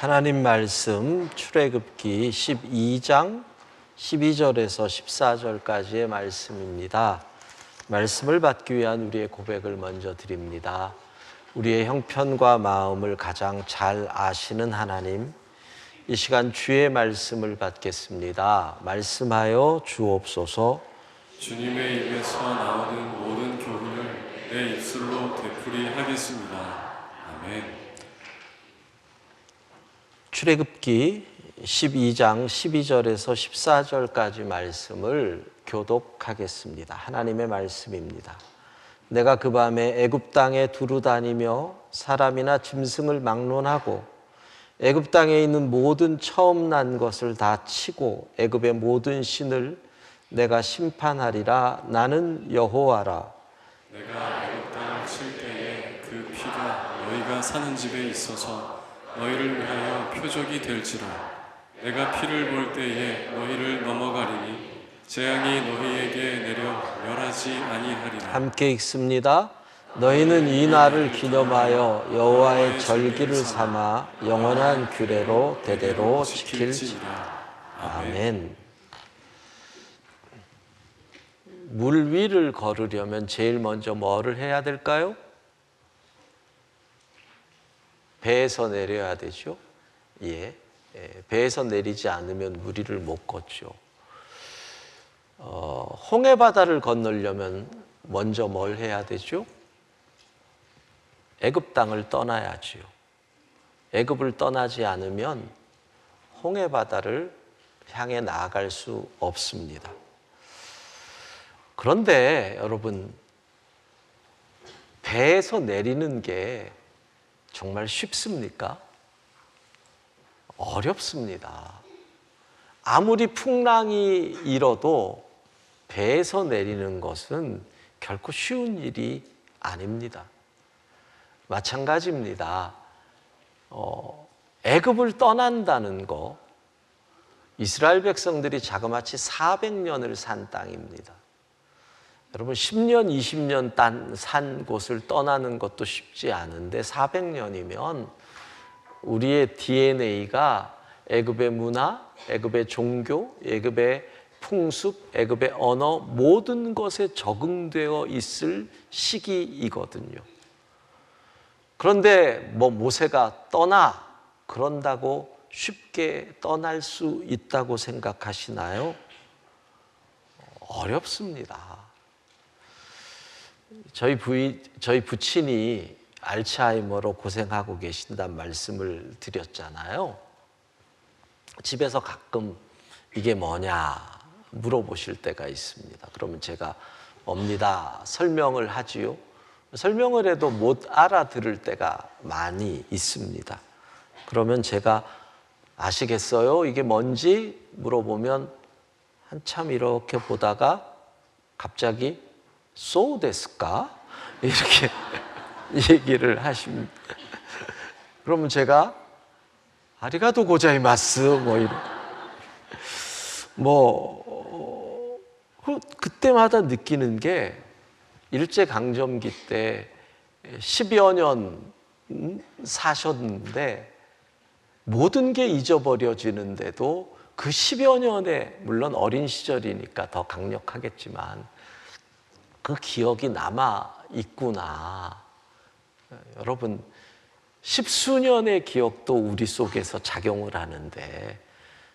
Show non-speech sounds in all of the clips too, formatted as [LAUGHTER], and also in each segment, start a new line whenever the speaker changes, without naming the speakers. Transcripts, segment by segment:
하나님 말씀 출애굽기 12장 12절에서 14절까지의 말씀입니다. 말씀을 받기 위한 우리의 고백을 먼저 드립니다. 우리의 형편과 마음을 가장 잘 아시는 하나님, 이 시간 주의 말씀을 받겠습니다. 말씀하여 주옵소서.
주님의 입에서 나오는 모든 교훈을 내 입술로 되풀이하겠습니다. 아멘.
출애굽기 12장 12절에서 14절까지 말씀을 교독하겠습니다. 하나님의 말씀입니다. 내가 그 밤에 애굽 땅에 두루 다니며 사람이나 짐승을 막론하고 애굽 땅에 있는 모든 처음 난 것을 다 치고 애굽의 모든 신을 내가 심판하리라 나는 여호와라
내가 애굽 땅을 칠 때에 그 피가 너희가 사는 집에 있어서 너희를 위하여 표적이 될지라. 내가 피를 볼 때에 너희를 넘어가리니 재앙이 너희에게 내려 멸하지 아니하리라.
함께 읽습니다. 너희는 이 날을 기념하여 여호와의 절기를 삼아 영원한 규례로 대대로 지킬지라. 아멘. 물 위를 걸으려면 제일 먼저 뭐를 해야 될까요? 배에서 내려야 되죠. 예. 예, 배에서 내리지 않으면 물 위를 못 걷죠. 어, 홍해 바다를 건너려면 먼저 뭘 해야 되죠? 애굽 땅을 떠나야지요. 애굽을 떠나지 않으면 홍해 바다를 향해 나아갈 수 없습니다. 그런데 여러분 배에서 내리는 게 정말 쉽습니까? 어렵습니다. 아무리 풍랑이 일어도 배에서 내리는 것은 결코 쉬운 일이 아닙니다. 마찬가지입니다. 어, 애굽을 떠난다는 거, 이스라엘 백성들이 자그마치 400년을 산 땅입니다. 여러분 10년, 20년 딴, 산 곳을 떠나는 것도 쉽지 않은데 400년이면 우리의 DNA가 애굽의 문화, 애굽의 종교, 애굽의 풍습, 애굽의 언어 모든 것에 적응되어 있을 시기이거든요. 그런데 뭐 모세가 떠나 그런다고 쉽게 떠날 수 있다고 생각하시나요? 어렵습니다. 저희 부인, 저희 부친이 알츠하이머로 고생하고 계신다는 말씀을 드렸잖아요. 집에서 가끔 이게 뭐냐 물어보실 때가 있습니다. 그러면 제가 옵니다. 설명을 하지요. 설명을 해도 못 알아들을 때가 많이 있습니다. 그러면 제가 아시겠어요? 이게 뭔지 물어보면 한참 이렇게 보다가 갑자기 so 데스까? 이렇게 [LAUGHS] 얘기를 하십니다. 그러면 제가 아리가도 고자이마스 뭐 이런 뭐 어, 그때마다 느끼는 게 일제 강점기 때 10여 년 사셨는데 모든 게 잊어버려지는데도 그 10여 년에 물론 어린 시절이니까 더 강력하겠지만 그 기억이 남아 있구나. 여러분, 십수년의 기억도 우리 속에서 작용을 하는데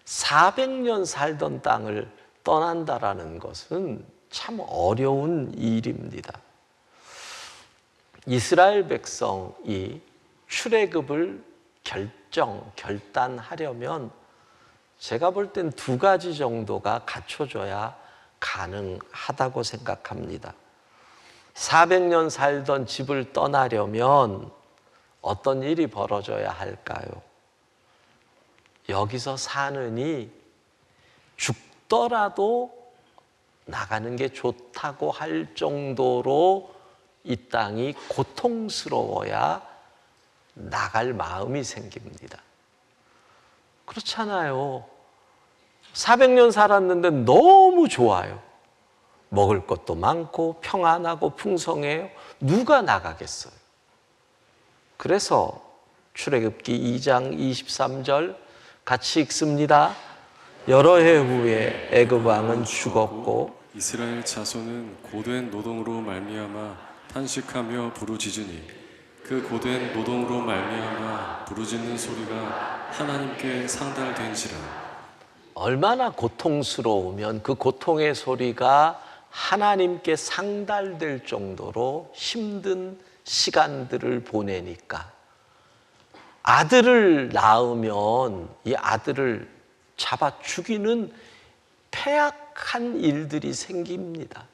400년 살던 땅을 떠난다라는 것은 참 어려운 일입니다. 이스라엘 백성이 출애굽을 결정, 결단하려면 제가 볼 땐 두 가지 정도가 갖춰져야 가능하다고 생각합니다. 400년 살던 집을 떠나려면 어떤 일이 벌어져야 할까요? 여기서 사느니 죽더라도 나가는 게 좋다고 할 정도로 이 땅이 고통스러워야 나갈 마음이 생깁니다. 그렇잖아요. 400년 살았는데 너무 좋아요. 먹을 것도 많고 평안하고 풍성해요. 누가 나가겠어요? 그래서 출애굽기 2장 23절 같이 읽습니다. 여러 해 후에 애굽 왕은 죽었고
이스라엘 자손은 고된 노동으로 말미암아 탄식하며 부르짖으니 그 고된 노동으로 말미암아 부르짖는 소리가 하나님께 상달된지라
얼마나 고통스러우면 그 고통의 소리가 하나님께 상달될 정도로 힘든 시간들을 보내니까 아들을 낳으면 이 아들을 잡아 죽이는 폐악한 일들이 생깁니다.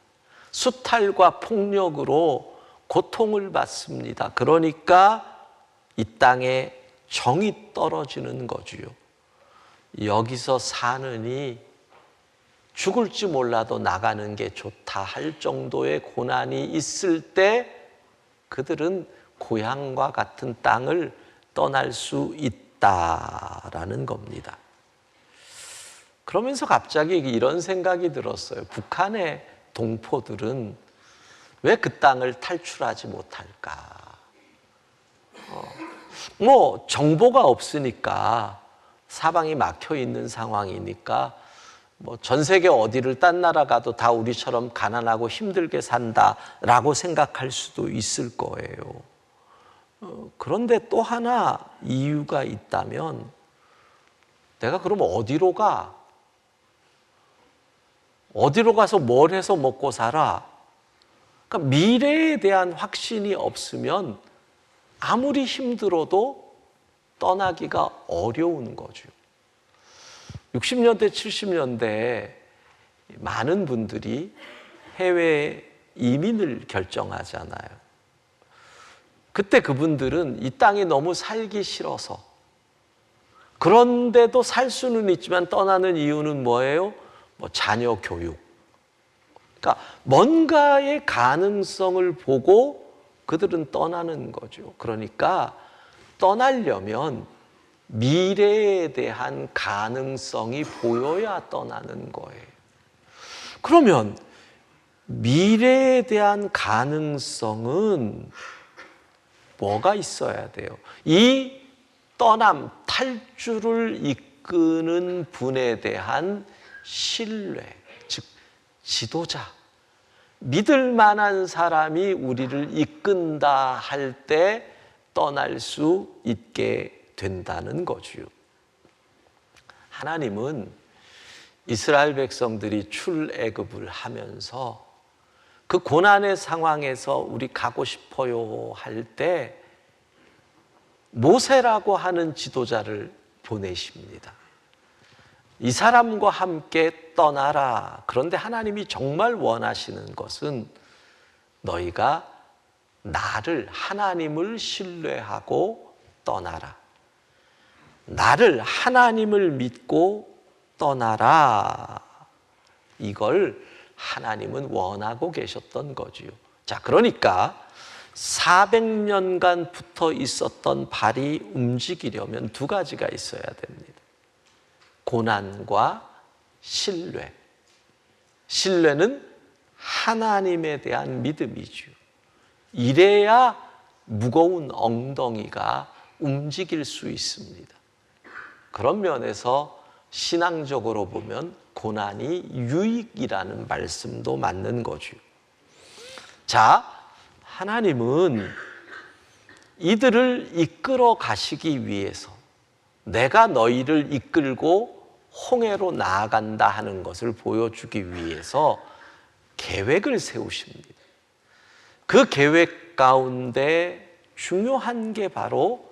수탈과 폭력으로 고통을 받습니다. 그러니까 이 땅에 정이 떨어지는 거지요. 여기서 사느니 죽을지 몰라도 나가는 게 좋다 할 정도의 고난이 있을 때 그들은 고향과 같은 땅을 떠날 수 있다라는 겁니다. 그러면서 갑자기 이런 생각이 들었어요. 북한의 동포들은 왜 그 땅을 탈출하지 못할까? 어, 뭐 정보가 없으니까 사방이 막혀 있는 상황이니까 뭐 전 세계 어디를 딴 나라 가도 다 우리처럼 가난하고 힘들게 산다라고 생각할 수도 있을 거예요. 어, 그런데 또 하나 이유가 있다면 내가 그럼 어디로 가? 어디로 가서 뭘 해서 먹고 살아? 그러니까 미래에 대한 확신이 없으면 아무리 힘들어도 떠나기가 어려운 거죠. 60년대, 70년대 많은 분들이 해외 이민을 결정하잖아요. 그때 그분들은 이 땅이 너무 살기 싫어서 그런데도 살 수는 있지만 떠나는 이유는 뭐예요? 뭐 자녀 교육. 그러니까 뭔가의 가능성을 보고 그들은 떠나는 거죠. 그러니까 떠나려면 미래에 대한 가능성이 보여야 떠나는 거예요. 그러면 미래에 대한 가능성은 뭐가 있어야 돼요? 이 떠남, 탈주를 이끄는 분에 대한 신뢰, 즉, 지도자. 믿을 만한 사람이 우리를 이끈다 할 때 떠날 수 있게 된다는 거지요. 하나님은 이스라엘 백성들이 출애굽을 하면서 그 고난의 상황에서 우리 가고 싶어요 할 때 모세라고 하는 지도자를 보내십니다. 이 사람과 함께 떠나라. 그런데 하나님이 정말 원하시는 것은 너희가 나를 하나님을 신뢰하고 떠나라. 나를 하나님을 믿고 떠나라. 이걸 하나님은 원하고 계셨던 거지요. 자, 그러니까 400년간 붙어 있었던 발이 움직이려면 두 가지가 있어야 됩니다. 고난과 신뢰. 신뢰는 하나님에 대한 믿음이죠. 이래야 무거운 엉덩이가 움직일 수 있습니다. 그런 면에서 신앙적으로 보면 고난이 유익이라는 말씀도 맞는 거죠. 자, 하나님은 이들을 이끌어 가시기 위해서 내가 너희를 이끌고 홍해로 나아간다 하는 것을 보여주기 위해서 계획을 세우십니다. 그 계획 가운데 중요한 게 바로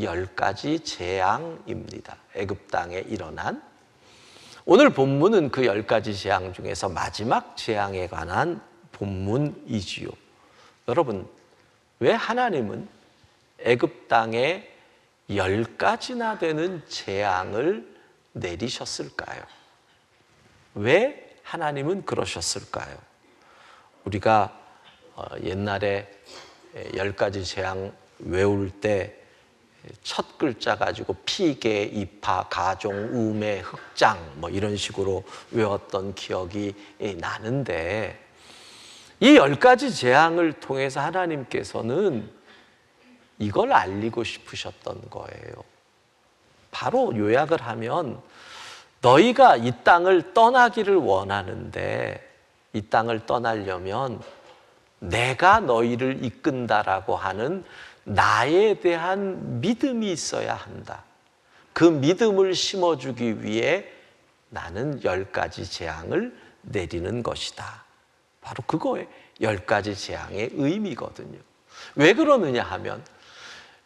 열 가지 재앙입니다. 애굽 땅에 일어난 오늘 본문은 그 열 가지 재앙 중에서 마지막 재앙에 관한 본문이지요. 여러분, 왜 하나님은 애굽 땅에 열 가지나 되는 재앙을 내리셨을까요? 왜 하나님은 그러셨을까요? 우리가 어, 옛날에 열 가지 재앙 외울 때 첫 글자 가지고 피계, 이파, 가종, 우매, 흑장 뭐 이런 식으로 외웠던 기억이 나는데 이 열 가지 재앙을 통해서 하나님께서는 이걸 알리고 싶으셨던 거예요. 바로 요약을 하면 너희가 이 땅을 떠나기를 원하는데 이 땅을 떠나려면 내가 너희를 이끈다라고 하는 나에 대한 믿음이 있어야 한다. 그 믿음을 심어주기 위해 나는 열 가지 재앙을 내리는 것이다. 바로 그거에 열 가지 재앙의 의미거든요. 왜 그러느냐 하면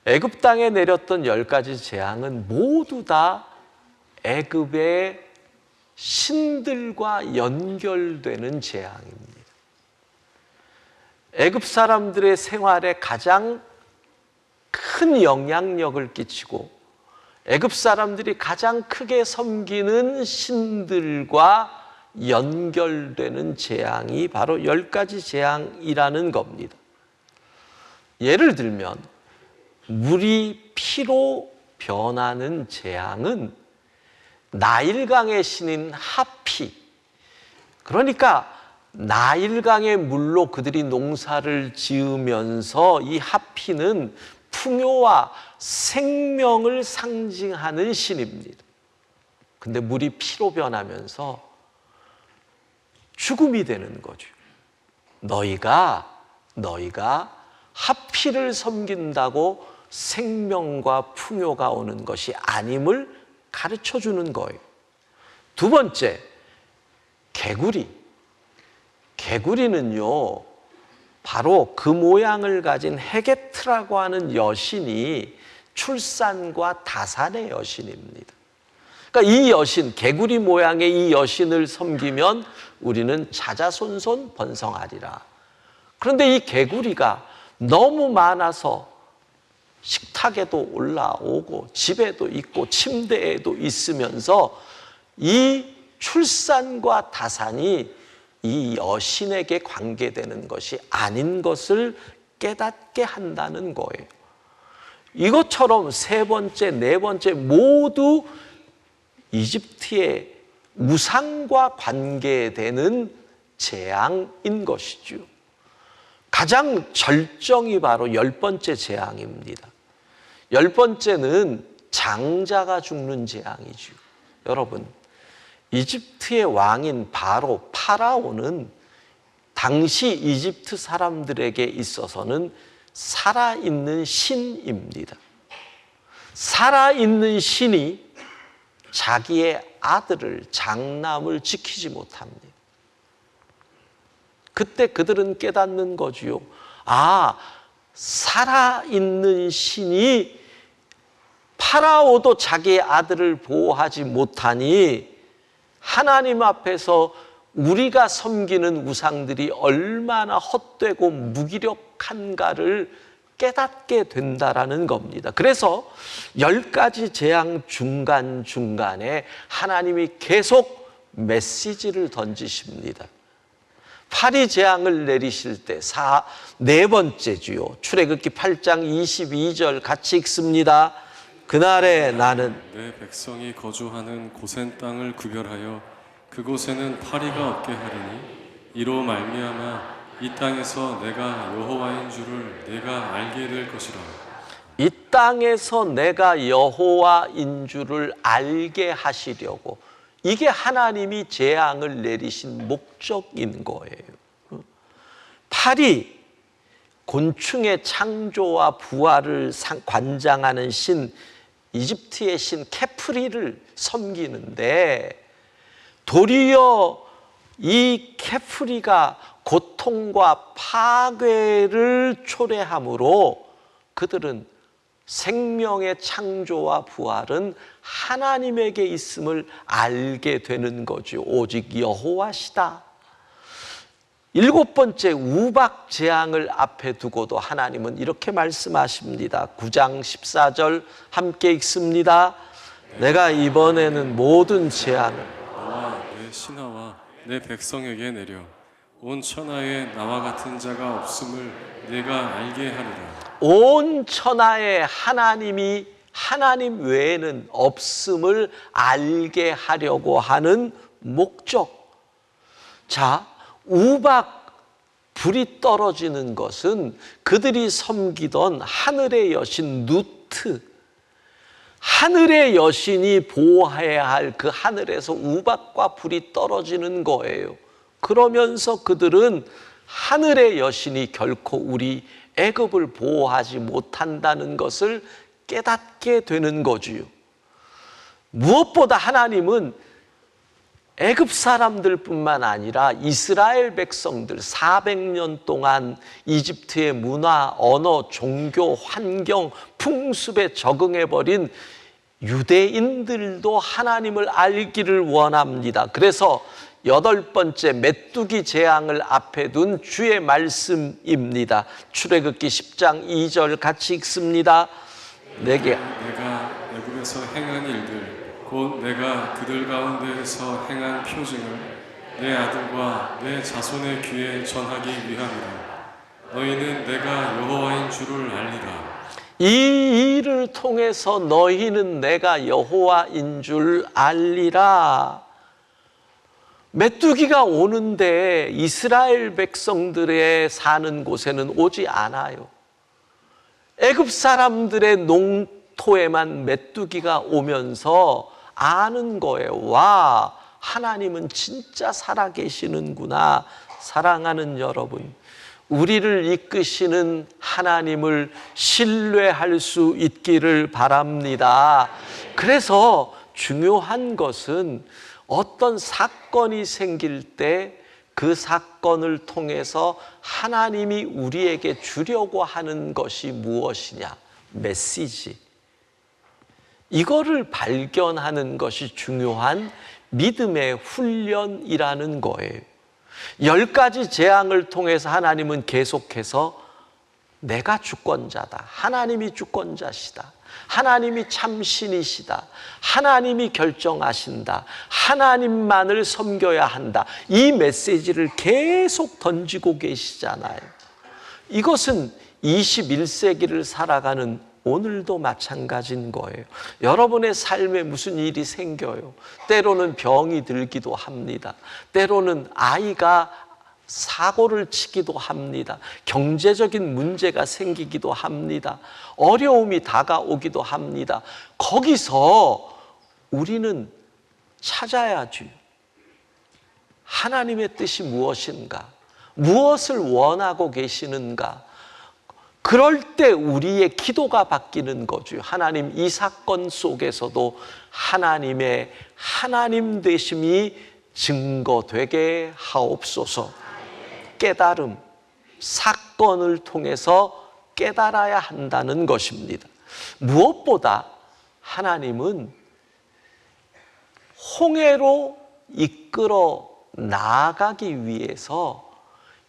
애굽 땅에 내렸던 열 가지 재앙은 모두 다 애굽의 신들과 연결되는 재앙입니다. 애굽 사람들의 생활에 가장 큰 영향력을 끼치고 애굽 사람들이 가장 크게 섬기는 신들과 연결되는 재앙이 바로 열 가지 재앙이라는 겁니다. 예를 들면 물이 피로 변하는 재앙은 나일강의 신인 하피 그러니까 나일강의 물로 그들이 농사를 지으면서 이 하피는 풍요와 생명을 상징하는 신입니다. 근데 물이 피로 변하면서 죽음이 되는 거죠. 너희가 너희가 하피를 섬긴다고 생명과 풍요가 오는 것이 아님을 가르쳐 주는 거예요. 두 번째, 개구리. 개구리는요, 바로 그 모양을 가진 헤게트라고 하는 여신이 출산과 다산의 여신입니다. 그러니까 이 여신, 개구리 모양의 이 여신을 섬기면 우리는 자자손손 번성하리라. 그런데 이 개구리가 너무 많아서 식탁에도 올라오고 집에도 있고 침대에도 있으면서 이 출산과 다산이 이 여신에게 관계되는 것이 아닌 것을 깨닫게 한다는 거예요. 이것처럼 세 번째, 네 번째 모두 이집트의 우상과 관계되는 재앙인 것이죠. 가장 절정이 바로 열 번째 재앙입니다. 열 번째는 장자가 죽는 재앙이죠. 여러분, 이집트의 왕인 바로 파라오는 당시 이집트 사람들에게 있어서는 살아있는 신입니다. 살아있는 신이 자기의 아들을 장남을 지키지 못합니다. 그때 그들은 깨닫는 거지요. 아, 살아있는 신이 파라오도 자기의 아들을 보호하지 못하니 하나님 앞에서 우리가 섬기는 우상들이 얼마나 헛되고 무기력한가를 깨닫게 된다라는 겁니다. 그래서 열 가지 재앙 중간중간에 하나님이 계속 메시지를 던지십니다. 파리 재앙을 내리실 때 사, 네 번째 주요. 출애굽기 8장 22절 같이 읽습니다. 그날에 나는
내 백성이 거주하는 고센 땅을 구별하여 그곳에는 파리가 없게 하리니 이로 말미암아 이 땅에서 내가 여호와인 줄을 내가 알게 될 것이라.
이 땅에서 내가 여호와인 줄을 알게 하시려고 이게 하나님이 재앙을 내리신 목적인 거예요. 팔이 곤충의 창조와 부활을 상- 관장하는 신 이집트의 신 케프리를 섬기는데 도리어 이 케프리가 고통과 파괴를 초래함으로 그들은 생명의 창조와 부활은 하나님에게 있음을 알게 되는 거죠. 오직 여호와시다. 일곱 번째 우박 재앙을 앞에 두고도 하나님은 이렇게 말씀하십니다. 9장 14절 함께 읽습니다. 내가 이번에는 모든 재앙을
내 신하와 내 백성에게 내려 온 천하에 나와 같은 자가 없음을 내가 알게 하리라.
온 천하에 하나님이 하나님 외에는 없음을 알게 하려고 하는 목적. 자, 우박 불이 떨어지는 것은 그들이 섬기던 하늘의 여신 누트, 하늘의 여신이 보호해야 할 그 하늘에서 우박과 불이 떨어지는 거예요. 그러면서 그들은 하늘의 여신이 결코 우리 애굽을 보호하지 못한다는 것을 깨닫게 되는 거지요. 무엇보다 하나님은 애굽 사람들뿐만 아니라 이스라엘 백성들 400년 동안 이집트의 문화, 언어, 종교, 환경, 풍습에 적응해 버린 유대인들도 하나님을 알기를 원합니다. 그래서 여덟 번째 메뚜기 재앙을 앞에 둔 주의 말씀입니다. 출애굽기 10장 2절 같이 읽습니다.
내가 애굽에서 행한 일들 곧 내가 그들 가운데에서 행한 표징을 내 아들과 내 자손의 귀에 전하기 위함이라 너희는 내가 여호와인 줄을 알리라
이 일을 통해서 너희는 내가 여호와인 줄 알리라. 메뚜기가 오는데 이스라엘 백성들의 사는 곳에는 오지 않아요. 애굽 사람들의 농토에만 메뚜기가 오면서 아는 거예요. 와, 하나님은 진짜 살아계시는구나. 사랑하는 여러분. 우리를 이끄시는 하나님을 신뢰할 수 있기를 바랍니다. 그래서 중요한 것은 어떤 사건이 생길 때 그 사건을 통해서 하나님이 우리에게 주려고 하는 것이 무엇이냐? 메시지. 이거를 발견하는 것이 중요한 믿음의 훈련이라는 거예요. 열 가지 재앙을 통해서 하나님은 계속해서 내가 주권자다. 하나님이 주권자시다. 하나님이 참신이시다. 하나님이 결정하신다. 하나님만을 섬겨야 한다. 이 메시지를 계속 던지고 계시잖아요. 이것은 21세기를 살아가는 오늘도 마찬가지인 거예요. 여러분의 삶에 무슨 일이 생겨요. 때로는 병이 들기도 합니다. 때로는 아이가 사고를 치기도 합니다. 경제적인 문제가 생기기도 합니다. 어려움이 다가오기도 합니다. 거기서 우리는 찾아야지. 하나님의 뜻이 무엇인가? 무엇을 원하고 계시는가? 그럴 때 우리의 기도가 바뀌는 거죠. 하나님 이 사건 속에서도 하나님의 하나님 되심이 증거되게 하옵소서. 깨달음, 사건을 통해서 깨달아야 한다는 것입니다. 무엇보다 하나님은 홍해로 이끌어 나아가기 위해서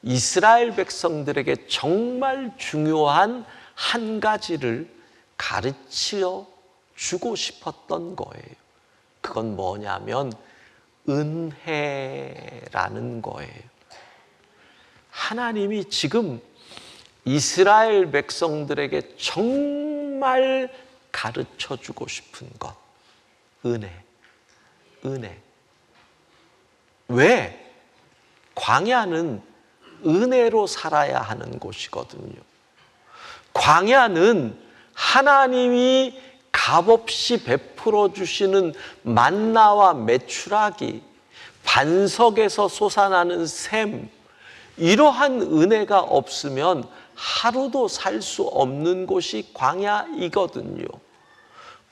이스라엘 백성들에게 정말 중요한 한 가지를 가르쳐 주고 싶었던 거예요. 그건 뭐냐면 은혜라는 거예요. 하나님이 지금 이스라엘 백성들에게 정말 가르쳐 주고 싶은 것. 은혜. 은혜. 왜? 광야는 은혜로 살아야 하는 곳이거든요. 광야는 하나님이 값없이 베풀어 주시는 만나와 메추라기, 반석에서 솟아나는 샘, 이러한 은혜가 없으면 하루도 살 수 없는 곳이 광야이거든요.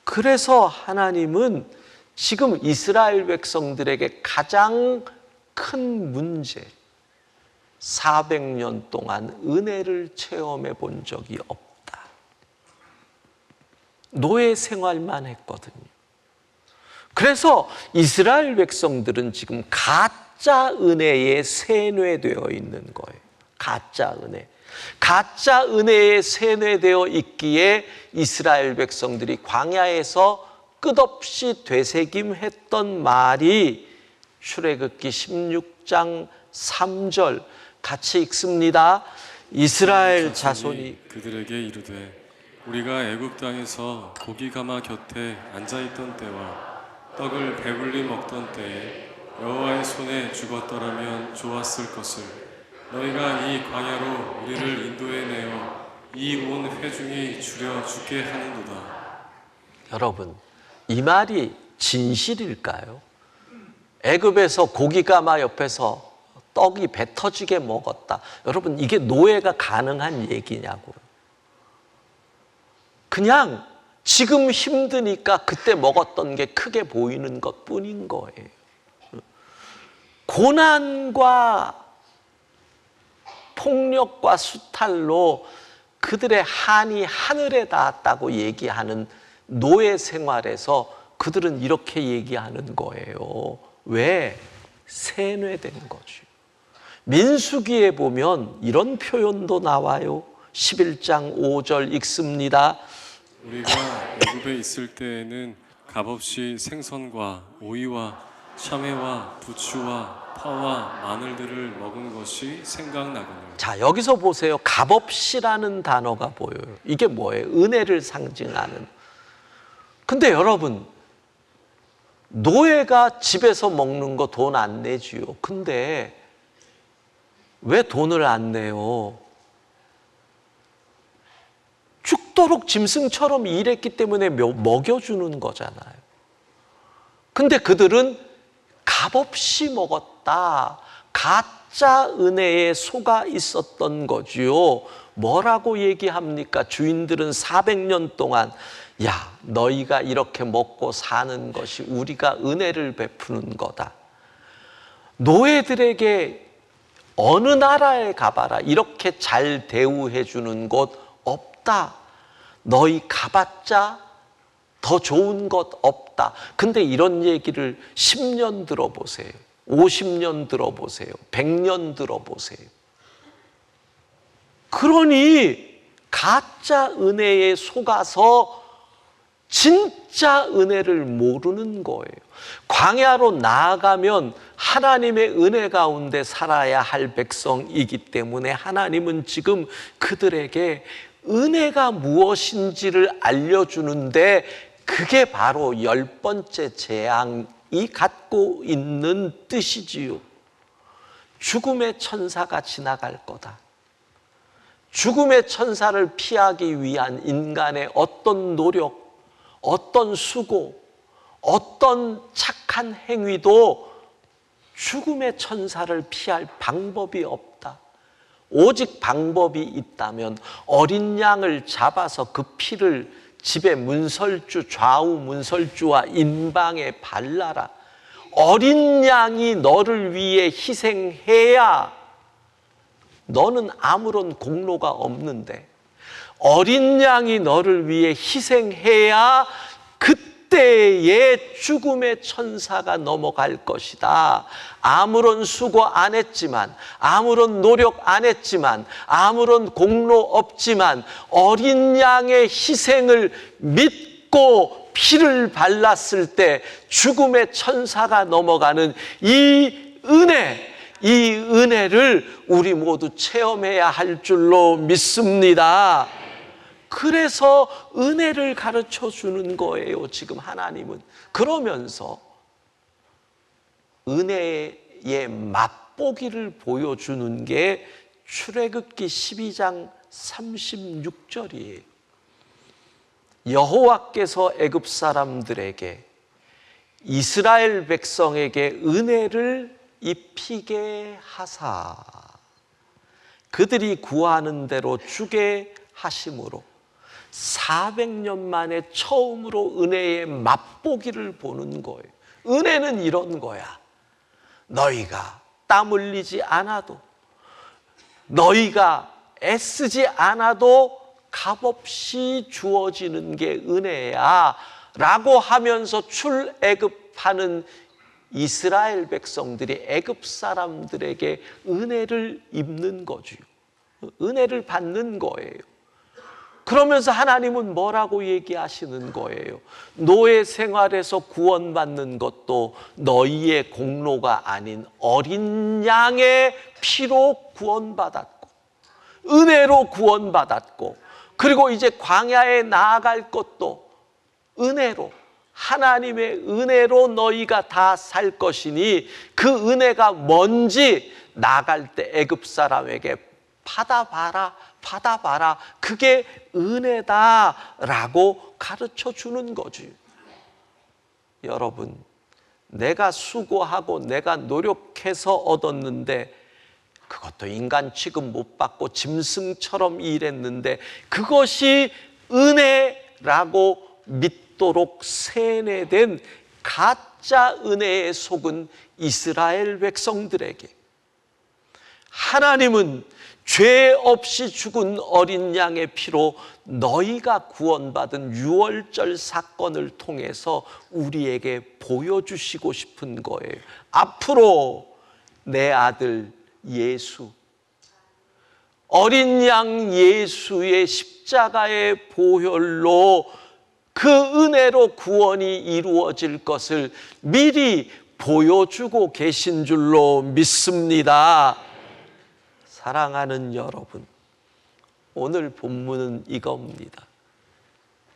그래서 하나님은 지금 이스라엘 백성들에게 가장 큰 문제, 400년 동안 은혜를 체험해 본 적이 없다. 노예 생활만 했거든요. 그래서 이스라엘 백성들은 지금 가짜 은혜에 세뇌되어 있는 거예요. 가짜 은혜. 가짜 은혜에 세뇌되어 있기에 이스라엘 백성들이 광야에서 끝없이 되새김했던 말이 출애굽기 16장 3절 같이 읽습니다. 이스라엘 자손이
그들에게 이르되 우리가 애굽 땅에서 고기 가마 곁에 앉아 있던 때와 떡을 배불리 먹던 때에 여호와의 손에 죽었더라면 좋았을 것을 너희가 이 광야로 우리를 인도해 내어 이 온 회중이 줄여 죽게 하는도다.
여러분, 이 말이 진실일까요? 애굽에서 고기 가마 옆에서 떡이 배 터지게 먹었다. 여러분, 이게 노예가 가능한 얘기냐고요. 그냥 지금 힘드니까 그때 먹었던 게 크게 보이는 것 뿐인 거예요. 고난과 폭력과 수탈로 그들의 한이 하늘에 닿았다고 얘기하는 노예 생활에서 그들은 이렇게 얘기하는 거예요. 왜? 세뇌된 거죠. 민수기에 보면 이런 표현도 나와요. 11장 5절 읽습니다.
우리가 애굽에 있을 때에는 값없이 생선과 오이와 참외와 부추와 파와 마늘들을 먹은 것이 생각나거늘
자, 여기서 보세요. 값없이라는 단어가 보여요. 이게 뭐예요? 은혜를 상징하는. 근데 여러분, 노예가 집에서 먹는 거 돈 안 내지요. 근데 왜 돈을 안 내요? 죽도록 짐승처럼 일했기 때문에 며- 먹여주는 거잖아요. 근데 그들은 값없이 먹었다. 가짜 은혜에 속아 있었던 거지요. 뭐라고 얘기합니까? 주인들은 400년 동안 야, 너희가 이렇게 먹고 사는 것이 우리가 은혜를 베푸는 거다. 노예들에게 어느 나라에 가봐라. 이렇게 잘 대우해 주는 곳 없다. 너희 가봤자 더 좋은 것 없다. 근데 이런 얘기를 10년 들어보세요. 50년 들어보세요. 100년 들어보세요. 그러니 가짜 은혜에 속아서 진짜 은혜를 모르는 거예요. 광야로 나아가면 하나님의 은혜 가운데 살아야 할 백성이기 때문에 하나님은 지금 그들에게 은혜가 무엇인지를 알려주는데 그게 바로 열 번째 재앙이 갖고 있는 뜻이지요. 죽음의 천사가 지나갈 거다. 죽음의 천사를 피하기 위한 인간의 어떤 노력, 어떤 수고, 어떤 착한 행위도 죽음의 천사를 피할 방법이 없다. 오직 방법이 있다면 어린 양을 잡아서 그 피를 집의 문설주, 좌우 문설주와 인방에 발라라. 어린 양이 너를 위해 희생해야 너는 아무런 공로가 없는데 어린 양이 너를 위해 희생해야 그때의 죽음의 천사가 넘어갈 것이다. 아무런 수고 안 했지만, 아무런 노력 안 했지만, 아무런 공로 없지만, 어린 양의 희생을 믿고 피를 발랐을 때 죽음의 천사가 넘어가는 이 은혜, 이 은혜를 우리 모두 체험해야 할 줄로 믿습니다. 그래서 은혜를 가르쳐 주는 거예요, 지금 하나님은. 그러면서 은혜의 맛보기를 보여주는 게 출애굽기 12장 36절이에요. 여호와께서 애굽 사람들에게 이스라엘 백성에게 은혜를 입히게 하사 그들이 구하는 대로 주게 하심으로 400년 만에 처음으로 은혜의 맛보기를 보는 거예요. 은혜는 이런 거야. 너희가 땀 흘리지 않아도 너희가 애쓰지 않아도 값없이 주어지는 게 은혜야 라고 하면서 출애굽하는 이스라엘 백성들이 애굽 사람들에게 은혜를 입는 거죠. 은혜를 받는 거예요. 그러면서 하나님은 뭐라고 얘기하시는 거예요? 노예 생활에서 구원받는 것도 너희의 공로가 아닌 어린 양의 피로 구원받았고, 은혜로 구원받았고, 그리고 이제 광야에 나아갈 것도 은혜로 하나님의 은혜로 너희가 다 살 것이니 그 은혜가 뭔지 나갈 때 애굽 사람에게 받아봐라 받아봐라 그게 은혜다라고 가르쳐 주는 거지. 여러분 내가 수고하고 내가 노력해서 얻었는데 그것도 인간 취급 못 받고 짐승처럼 일했는데 그것이 은혜라고 믿도록 세뇌된 가짜 은혜에 속은 이스라엘 백성들에게 하나님은 죄 없이 죽은 어린 양의 피로 너희가 구원받은 유월절 사건을 통해서 우리에게 보여주시고 싶은 거예요. 앞으로 내 아들 예수, 어린 양 예수의 십자가의 보혈로 그 은혜로 구원이 이루어질 것을 미리 보여주고 계신 줄로 믿습니다. 사랑하는 여러분, 오늘 본문은 이겁니다.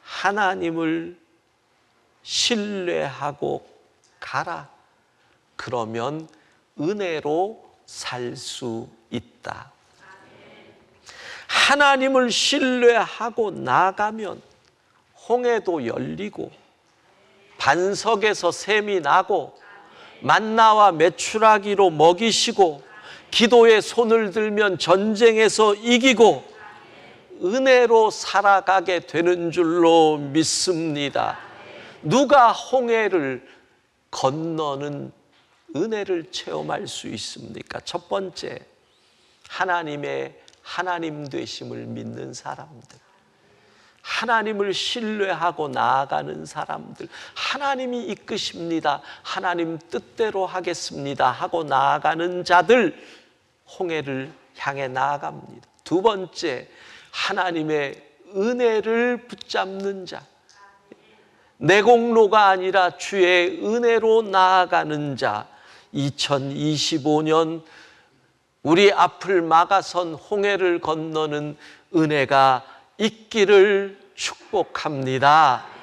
하나님을 신뢰하고 가라. 그러면 은혜로 살 수 있다. 하나님을 신뢰하고 나가면 홍해도 열리고 반석에서 샘이 나고 만나와 메추라기로 먹이시고 기도에 손을 들면 전쟁에서 이기고 은혜로 살아가게 되는 줄로 믿습니다. 누가 홍해를 건너는 은혜를 체험할 수 있습니까? 첫 번째, 하나님의 하나님 되심을 믿는 사람들. 하나님을 신뢰하고 나아가는 사람들, 하나님이 이끄십니다. 하나님 뜻대로 하겠습니다. 하고 나아가는 자들, 홍해를 향해 나아갑니다. 두 번째, 하나님의 은혜를 붙잡는 자. 내 공로가 아니라 주의 은혜로 나아가는 자. 2025년 우리 앞을 막아선 홍해를 건너는 은혜가 있기를 축복합니다.